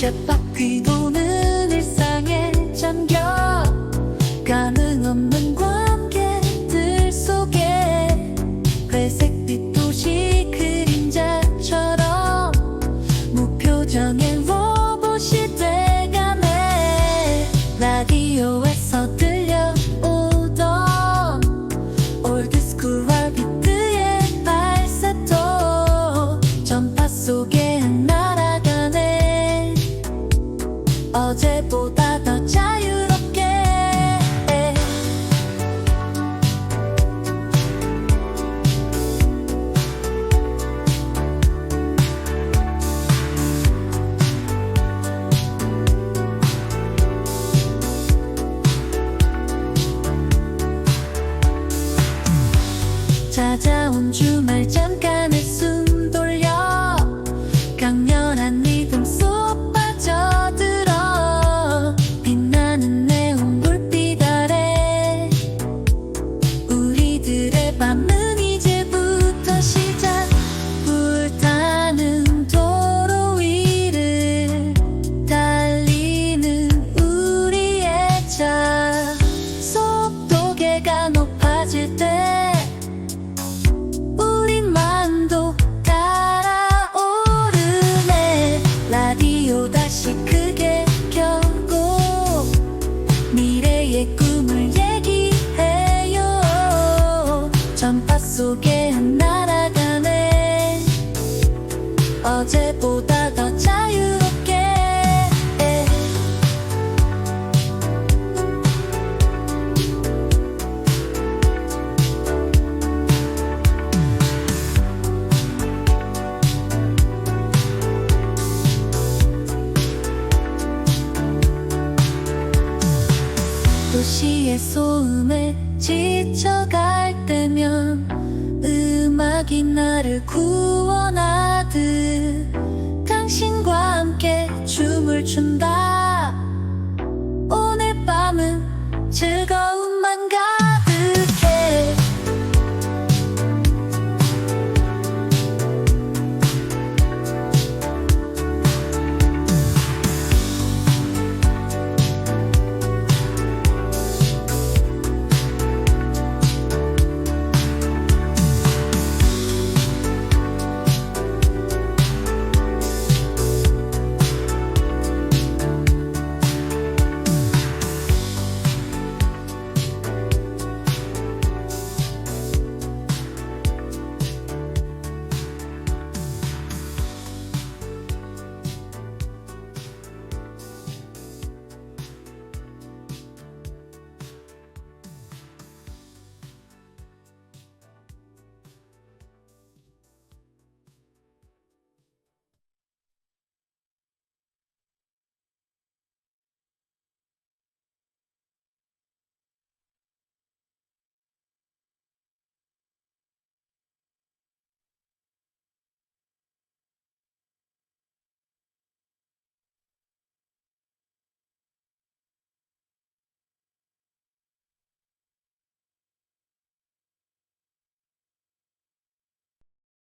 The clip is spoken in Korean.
쳇바퀴 도는 일상에 잠겨 가능 없는 관계들 속에 회색빛 도시 그림자처럼 무표정의 로봇이 돼가네. 라디오에서 들려오던 올드스쿨 비트의 발사도 전파 속에 속에 날아가네. 어제보다 더 자유롭게. 도시의 소음에 지쳐갈 구원하듯 당신과 함께 춤을 춘다